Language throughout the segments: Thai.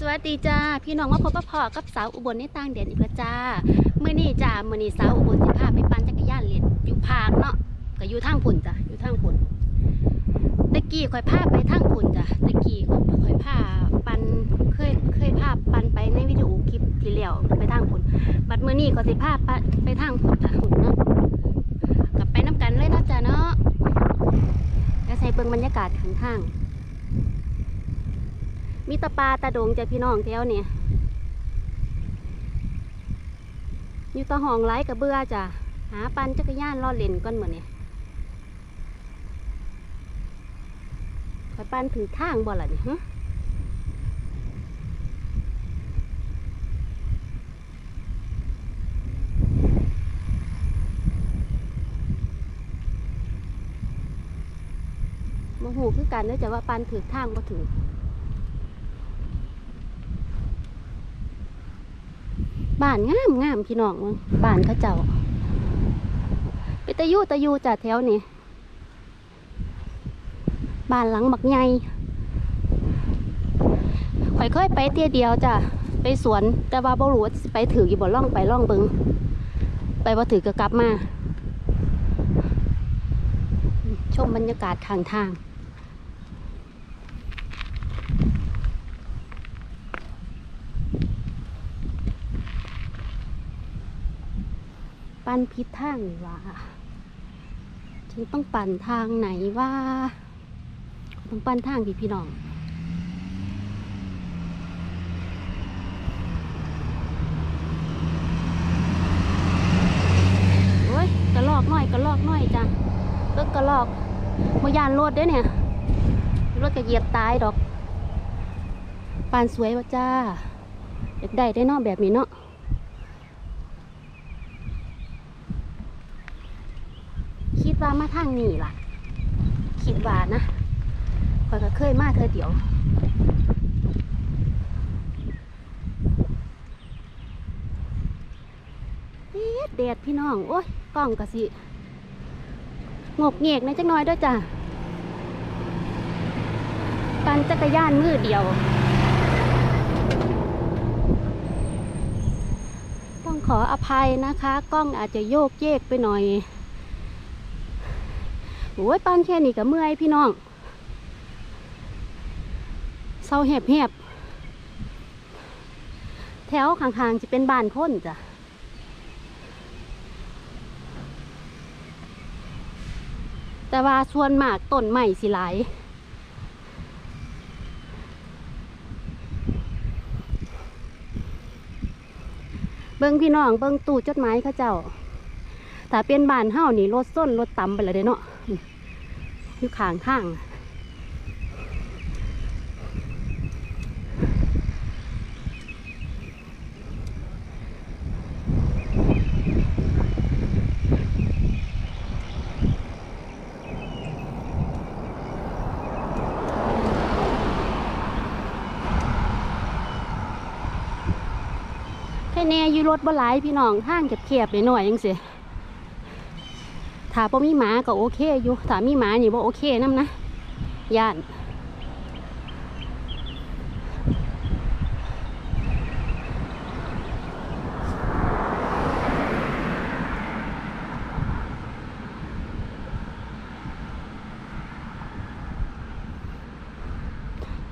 สวัสดีจ้าพี่น้องมาพบปะพอกับสาวอุบลในต่างแดนอีกแล้วจ้าเมื่อนี้จ้ามื่อนี้สาวอุบลสิพาไปปั่นจักรยานเล่นอยู่ภาคเนาะก็อยู่ทางพุ่นจ้ะอยู่ทางพุ่นตะกี้ข่อยพาไปทางพุ่นจ้ะตะกี้ข่อยพาปั่นเคยเคยพาปั่นไปในวิดีโอคลิปที่แล้วไปทางพุ่นบัดเมื่อนี้ก็สิพาไปไปทางพุ่นจ้ะพุ่นเนาะกลับไปน้ำกันเลยนะจ้ะเนาะแล้วใส่เบิ่งบรรยากาศข้างทาง มีตะปลาตะดงจ้ะพี่น้องแถวเนี่ยอยู่ตะห้องไร้กับเบื่อจ้ะหาปันจักรยานล่อเล่นก่อนเหมือนเนี่ยคอยปันถือทางบ่ล่ะเนี่ฮะโมโหคือกันเนื่องจากว่าปันถือทางบ่ถือ บ้านงามงามพี่น้องมึงบ้านเขาเจ้าไปตะยูตะยูจ้ะแถวนี้บ้านหลังบักใหญ่ข่อยเคยไปเตี้ยเดียวจ้ะไปสวน แต่ว่าบ่รู้ว่าไปถืออยู่บ่ล่องไปล่องเบิงไปบ่ถือก็กลับมา ชมบรรยากาศข้างทาง ปั่นผิดทางนี่ว่าฉันต้องปั่นทางไหนว่าต้องปั่นทางที่พี่น้องโอ้ยกระลอกน่อยกระลอกน่อยจ้ะเลิกกระลอกมายานรถเด้เนี่ยรถก็เหยียบตายดอกปานสวยวะจ้าเด็กได้ได้นอกแบบนี้เนาะ คิด ว่ามาทางนี้ล่ะ คิดว่านะข้อยก็เคยมาเธอเดียวเอ๊ะแดดพี่น้อง โอ้ยกล้องกะสิงกเงกในจักน้อยด้วยจ้ะปั่นจักรยานมือเดียว ต้องขออภัยนะคะ กล้องอาจจะโยกเยกไปหน่อย โอ้ยปานแค่นี้ก็เมื่อยพี่น้องเศร้าแหบแหบแถวข้างๆจะเป็นบ้านคนจ้ะแต่ว่าส่วนมากต้นใหม่สิหลายเบิ้งพี่น้องเบิ้งตู้จดหมายเขาเจ้า ถ้าเป็นบ้านเฮานี่รถส้นรถต่ำไปเลยเด้เนาะอยู่ข้างทางแค่แน่อยู่รถบ่หลายพี่น้องทางเก็บเขียบหน่อยยังสิ ถ้าบ่มีหมาก็โอเคอยู่ถ้ามีหมานี่บ่โอเคนํนะย่าน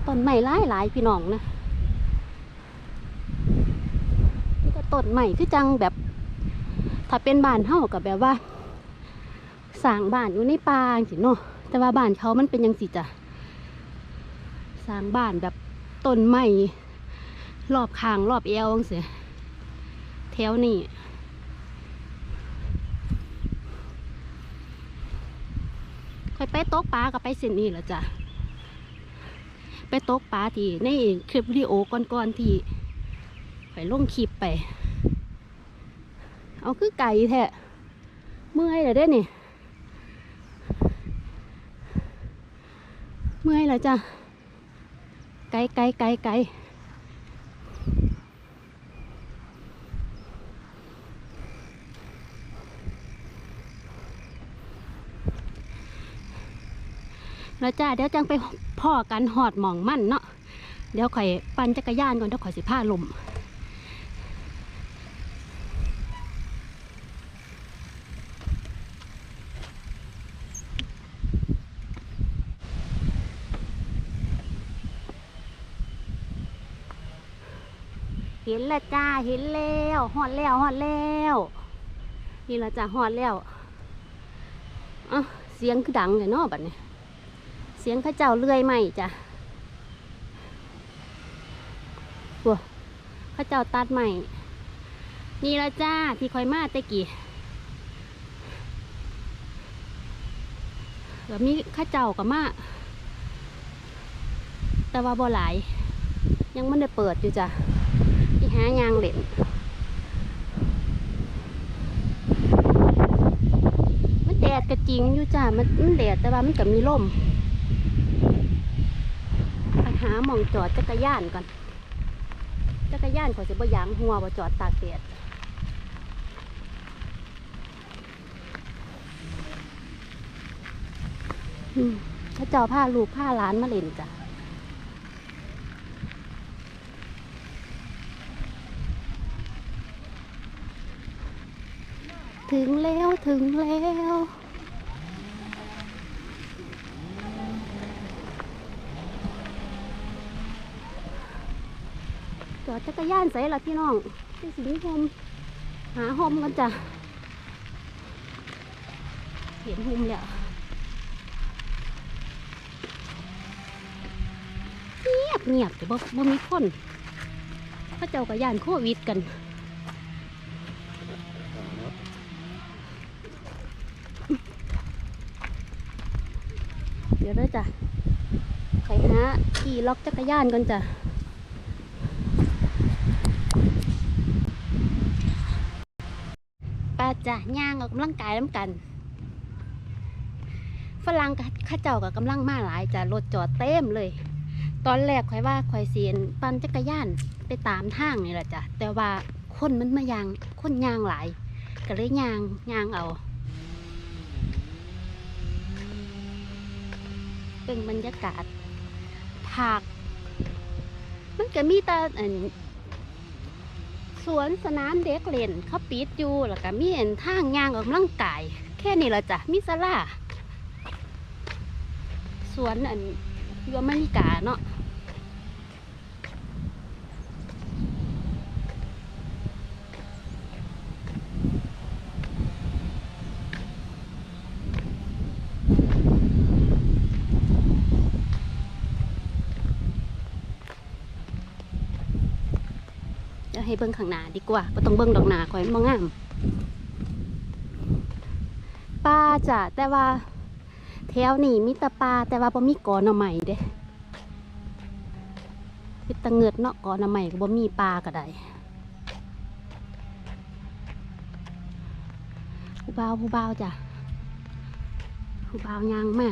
ต้นไม้หลายหลายพี่น้องนะนี่ก็ต้นใหม่คือจังแบบ ถ้าเป็นบ้านเฮากับแบบว่า สร้างบ้านอยู่ในป่าสิเนาะแต่ว่าบ้านเขามันเป็นยังสิจ้ะสร้างบ้านแบบต้นไม้รอบข้างรอบเอวจังสิแถวนี้ค่อยไปตกปลากับไปเส้นนี้แหละจ้ะไปตกปลาที่ในคลิปวิดีโอก่อนๆที่ไปลงคลิปไป เอาคือไก่แท้เมื่อยเลยเด้นี่ เมื่อยแล้วจ้ะ ไกลไกลไกลไกลแล้วจ้าเดี๋ยวจังไปพ่อกันหอดหมองมั่นเนาะ เดี๋ยวข่อยปั่นจักรยานก่อนเดี๋ยวข่อยสิพาลม เห็นล้วจ้าเห็นแล้วหอดแล้วหอดแล้วนี่ละจ้าหอดแล้วอะเสียงคือดังเลยเนาะบัดนี้ เสียงข้าเจ้าเลื่อยไหมจ้ะปัวข้าเจ้าตัดใหม่นี่ละจ้าที่คอยมาต่กี้แล้วมีข้าเจ้ากับมาแต่ว่าบ่หลาย ยังไม่ได้เปิดอยู่จ้ะ หายางเหล่นมันแดดก็จริงอยู่จ้ะมันมันแดดแต่ว่ามันก็มีลมไปหาหมองจอดจักรยานก่อนจักรยานขอยจะบ่ยางหัวบ่จอดตากแดดถ้าเจ้าผ้าลูกผ้าล้านมาเล่นจ้ะ ถึงแล้วถึงแล้วจอดจักรยานใส่ละพี่น้องที่สิงห์โฮมหาโฮมกันจ้ะเห็นโฮมแล้วเงียบเงียบแต่บ่บ่มีคนพระเจ้ากับยานโควิดกัน ดี๋ยวด้วยจ้ะไปหาขี่ล็อกจักรยานกันจ้ะป้าจ้ะย่างออกกำลังกายน้ำกัน ฝรั่งกับข้าเจ้ากับกำลังมาหลายจ้ะรถจอดเต็มเลย ตอนแรกข่อยว่าข่อยเสียนปั่นจักรยานไปตามทางนี่แหละจ้ะแต่ว่าคนมันมายางคนยางหลายก็เลยยางยางเอา เป็นบรรยากาศผัก มันก็มีแต่สวนสนามเด็กเล่นเขาปิดอยู่แล้วก็มีเห็นทางยางออกกำลังกาย แค่นี้ละจ้ะมิซาลาสวนอันยูอเมริกาเนาะ เบิ้งข้างหน้าดีกว่าก็ต้องเบิ้งดอกหนาคอยมันบ่งามปลาจ้ะแต่ว่าแถวนี้มีแตะปลาแต่ว่าบ่มีกอหน่อใหม่เด้พิตะเงิดเนาะกอหน่อใหม่ก็บ่มีปลาก็ได้ผู้บ่าวผู้บ่าวจ้ะผู้บ่าวยางมา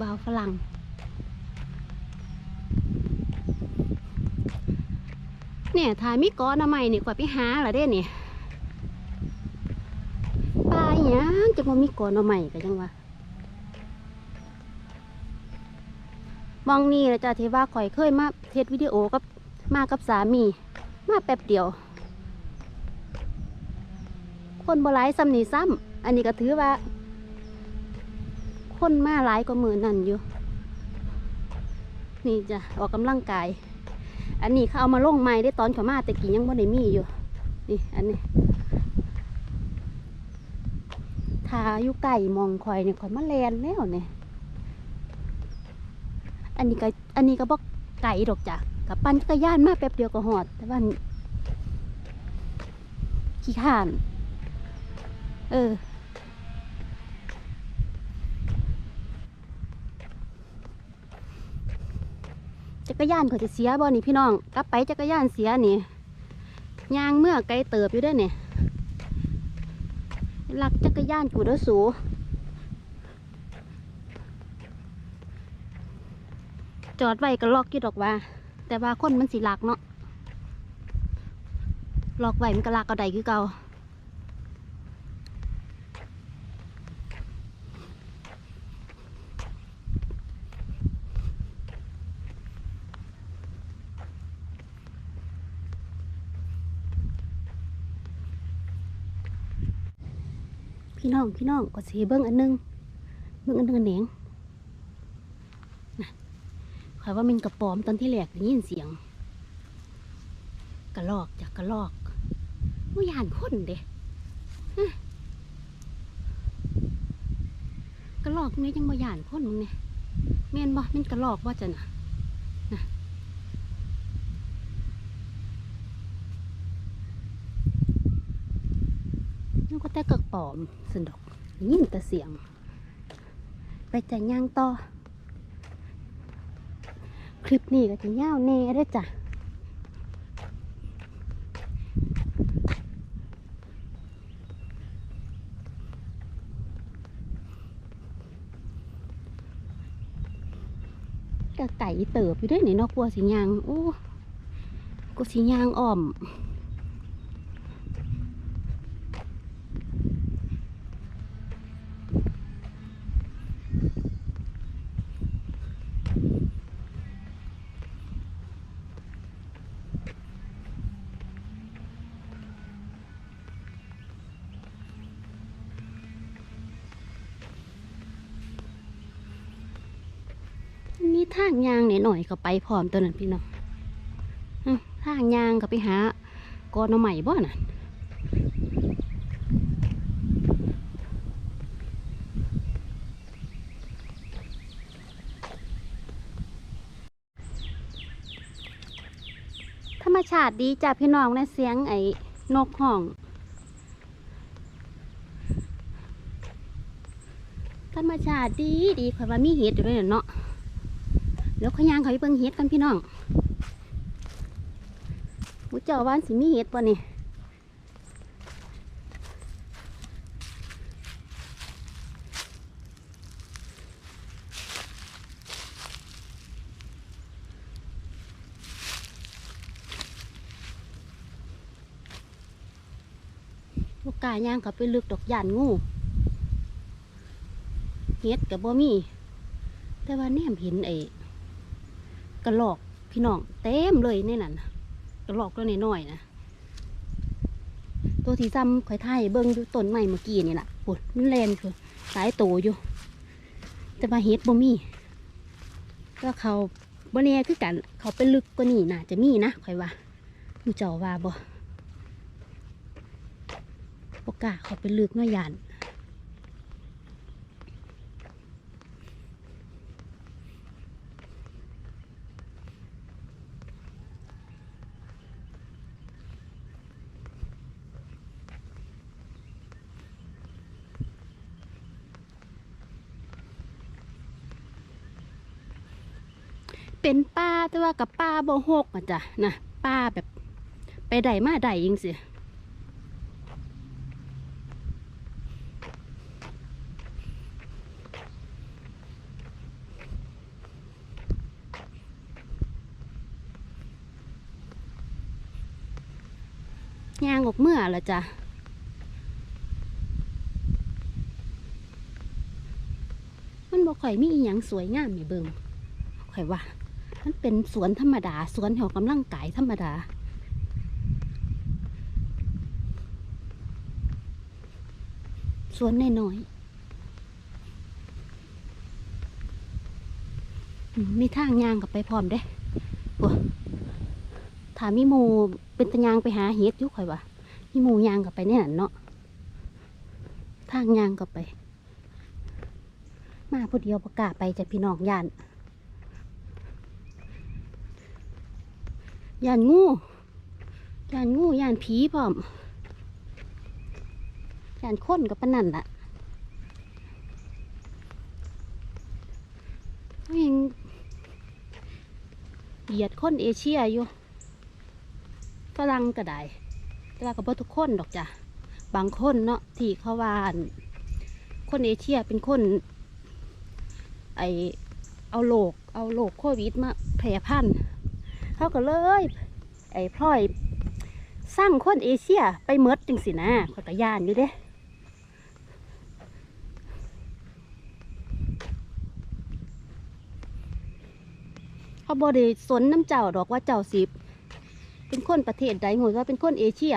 บ่าวฝรั่ง เนี่ยถ่ายมีกอหน่อใหม่นี่กว่าไปหาเหรอเด้เนี่ยปลาหยังจะมามีก่อนาใหม่กันยังวะมองนี่นะจ้ะที่ว่าข่อยเคยมาเทสวิดีโอกับมากับสามี มาแป๊บเดียว คนบลายซ้ำนี่ซ้ำอันนี้ก็ถือว่า คนมาหลายกว่ามือนั่นอยู่ นี่จ้ะออกกำลังกาย อันนี้เขาเอามาลงใหม่ได้ตอนเขามาแต่กี้ยังบ่ได้มีอยู่ นี่อันนี้ทาอยู่ไก่มองคอยเนี่ยคอยมาแลนแล้วเนี่ย อันนี้ก็อันนี้ก็บอกไก่ดอกจ้ะกับปั่นจักรยานมาแป๊บเดียวก็หอด แต่ว่าขี้ข้าน เออ กรยานเขาจะเสียบ่นี่พี่น้องกลับไปจักรยานเสียนี่ยางเมื่อไกลเติบอยู่ด้วยเนี่ยลักจักรยานกูด้สูจอดไว้ก็ล็อกยู่ดอกว่า แต่ว่าคนมันสิลักเนาะล็อกไว้มันก็ลักเอาใดคือเก่า พี่น้องพี่น้องก็สิเบิ่งอันหนึงเบิ่งอันหนึงอันแหนงนะข่อยว่ามันกระปอมตอนที่แรกได้ยินเสียง กระลอกจากกระลอกบ่ย่านคนเด้กระลอกนี่ยังบ่ย่านคนมึงเนี่ยแม่นบ่แม่นกระลอกว่าจะน่ะนะมันก็ แต่กระปอมสันดอกยินแต่เสียง ไปแต่ย่างต่อ คลิปนี้ก็จะยาวแน่เด้จ้ะก็ไก่เติบอยู่ด้วยนี่นอกกลัวสิยางโอ้กูสิยางอ่อม ทางยางหน่อยๆก็ไปพร้อมตัวนั้นพี่น้องอื้อทางยางก็ไปหากอนใหม่บ่น่ะธรรมชาติดีจ้ะพี่น้องในเสียงไอ้นกห้องธรรมชาติดีดีข่อยว่ามีเห็ดอยู่ด้วยเนาะ เดี๋ยวขยางเขาไปเบิ่งเห็ดกันพี่น้องมูเจ้าว่านสิมีเห็ดป่ะนี่ลูกกายางเขาไปลึกดอกยานงูเห็ดกับบ่มี แต่ว่าแนมเห็นไอ้ กระหลอกพี่น้องเต็มเลยในนั้นน่ะกระหลอกตัวน้อยๆนะตัวที่ซ้ำข่อยไทยเบิ้งอยู่ต้นไม้เมื่อกี้นี่แหละปวดมันแลนคือสายโตอยู่ แต่ว่าเห็ดบ่มีแล้วเขาบ่แน่คือกันเขาไปลึกกว่านี่น่าจะมีนะข่อยว่ามูเจ้าว่าบ่บ่กล้าเขาไปลึกน้อยยาน เป็นป้าแต่ว่ากับป้าบ่หกอะจ้ะนะป้าแบบ ไปใดมาใดยิงสิยางออกเมื่อละจ้ะมันบ่ค่อยมีอีหยังสวยงามนี่เบิงข่อยว่า มันเป็นสวนธรรมดา สวนแถวกำลังกายธรรมดา สวนน้อยๆมีทางยางกับไปพร้อมเด้ปวถามมีหมูเป็นตะยางไปหาเห็ดยู่ข่อยว่ามีหมูยางกับไปเนี่ยเนาะทางยางกับไป มาผู้เดียวประกล้าไปจะพี่น้องยาน ยานงูยานงูยานผีพร้อมยานคนกับปนันล่ะยังเหยียดคนเอเชียอยู่ฝรั่งก็ได้แต่ว่าก็บ่ทุกคนดอกจ้ะบางคนเนาะที่เขาว่านคนเอเชียเป็นคน ไอเอาโรคเอาโรคโควิดมาแพร่พันธุ์ เขาก็เลย ไอ้พลอยสร้างคนเอเชียไปเมิดจังสินะขอยก็ย่านอยู่เด้เขาบอได้สนน้ำเจ้าดอกว่าเจ้าสิเป็นคนประเทศใดงว่าเป็นคนเอเชีย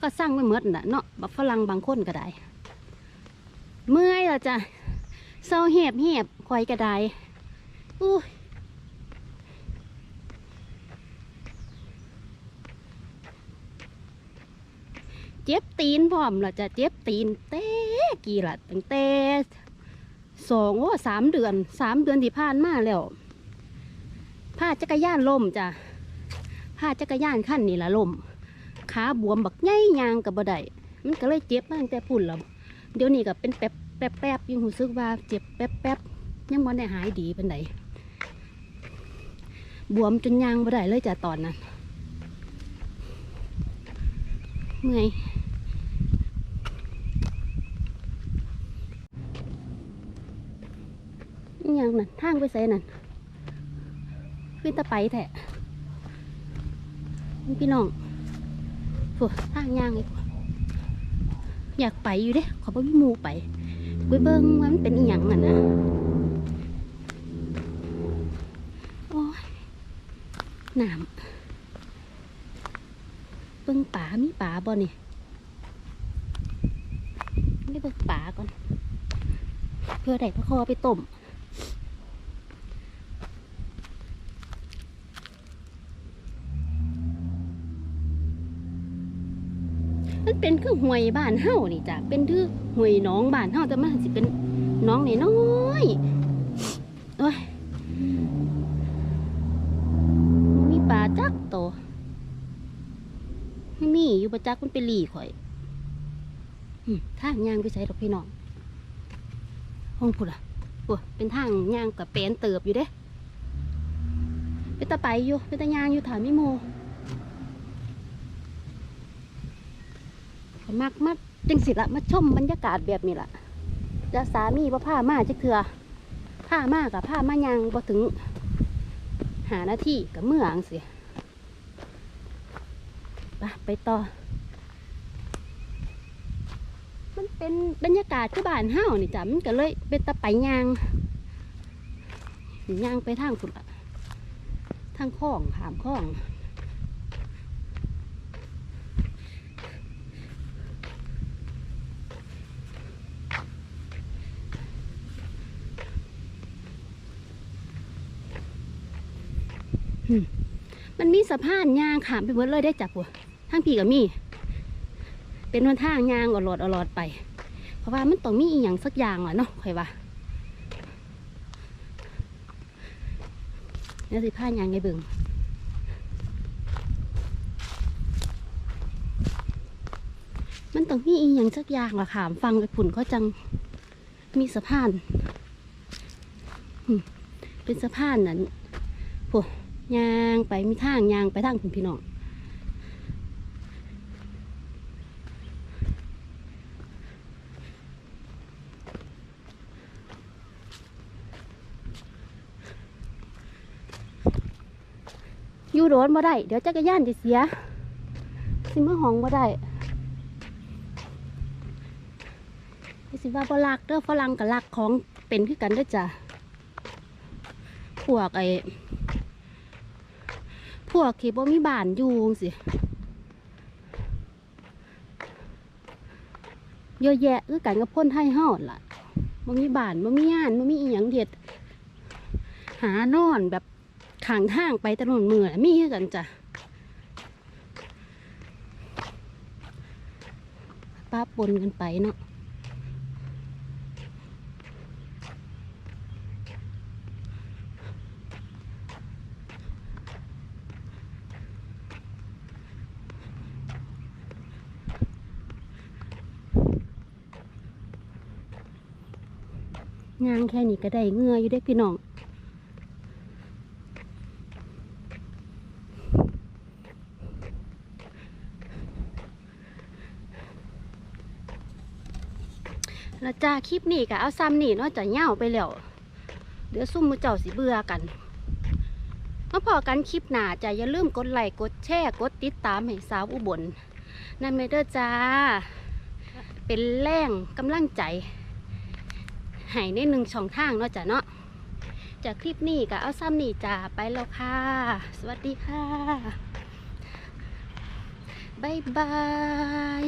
ก็สร้างไม่เมิดน่ะเนาะแบบฝรั่งบางคนก็ได้ เมื่อยละจ้ะเศร้าเหียบเหียบคอยกระไดอู้ย เจ็บตีนพร้อมและจะเจ็บตีนเต้กี่ละตั้งแต่สองโอ้สามเดือนสามเดือนที่ผ่านมาแล้วพาจักรยานล่มจ้ะพาจักรยานขั้นนี่ละล่มขาบวมบักใหญ่ยางกับบ่ได้มันก็เลยเจ็บมาตั้งแต่พุ่นแล้วเดี๋ยวนี้ก็เป็นแป๊บแป๊บแป๊บยังรู้สึกว่าเจ็บแป๊บแป๊บยังบ่ได้หายดีเป็นไดบวมจนยางบ่ได้เลยจ้ะตอนนั้น เมื่อยอิหยังนั่นทางไปใส่นั่นขึ้นตะไปแท้พี่น้องโอ้ทางยางอีกอยากไปอยู่เด้ขอบ่มีหมูไปไปเบิ่งว่ามันเป็นอีหยังนั่นนะโอ้ยน้ำ เบิ่งป่ามีป่าบ่นี่ไม่เบิ่งป่าก่อน เพื่อได้พระคอไปต้มมันเป็นคือห่วยบ้านเฮานี่จ้ะ เป็นคือห่วยน้องบ้านเฮาแต่มันสิเป็นน้องน้อยๆโอ้ยบ่มีปลาจักโตวไม่มีอยู่ ประจักมันไปหลีข่อยอืมทางย่างไปใส่ดอกพี่น้องห้องพุดอะโอ้เป็นทางย่างกับเป็นเติบอยู่เด้เป็นตะไปอยู่เป็นตะย่างอยู่ถามมิโมมักมาจังสิละมาชมบรรยากาศแบบนี้ละจะสามีว่าผ้ามาจักเถื่อผ้ามากับผ้ามายังบ่ถึง หาหน้าที่กับเมื่ออังเสียไปไปต่อ มันเป็นบรรยากาศที่บ้านเฮานี่จ้ะมันก็เลยเป็นตะไปยางยางไปทางสุดละทางคลองขามคลองมันมีสะพานยางขามไปหมดเลยได้จับหัวทางพี่กับมี่ เป็นวันทางยางอลอดอลอดไป เพราะว่ามันต้องมีอีหยังสักอย่างแหละเนาะค่อยว่าเนี่ยสิพายางไงเบิ่งมันต้องมีอีหยังสักอย่างละขามฟังไปผุ่นก็จังมีสะพานเป็นสะพานนั้นยางไปมีทางยางไปทางคุณพี่น้อง อยู่โดนบ่ได้ เดี๋ยวจักรยานจะเสียสิมาห้องบ่ได้สิว่าบ่ลักเด้อฝรั่งกับลักของเป็นคือกันเด้อจ้ะพวกไอ้พวกที่บ่มีบ้านอยู่สิเยอะแยะคือกันกับคนไทยเฮาหั่นล่ะบ่มีบ้านบ่มีงานบ่มีอีหยังเฮ็ดหานอนแบบ ข้างทางไปถนนมือน่ะมีคือกันจ้ะป้าปนกันไปเนาะงานแค่นี้ก็ได้เงืออยู่ได้พี่น้อง แล้วจ้าคลิปนี้ก็เอาซ้ำนี่เนาะจะเหย่าไปแล้ว เดี๋ยวซุ่มมือเจ้าสิเบื่อกันมาพอกันคลิปหน้าจะอย่าลืมกดไลค์กดแชร์กดติดตามให้สาวอุบลนั่นไม่เด้อจ้า เป็นแรงกำลังใจให้ในหนึ่งช่องทางเนาะจ้ะเนาะจากคลิปนี้ก็เอาซ้ำนี่จ้าไปแล้วค่ะ สวัสดีค่ะ บ๊ายบาย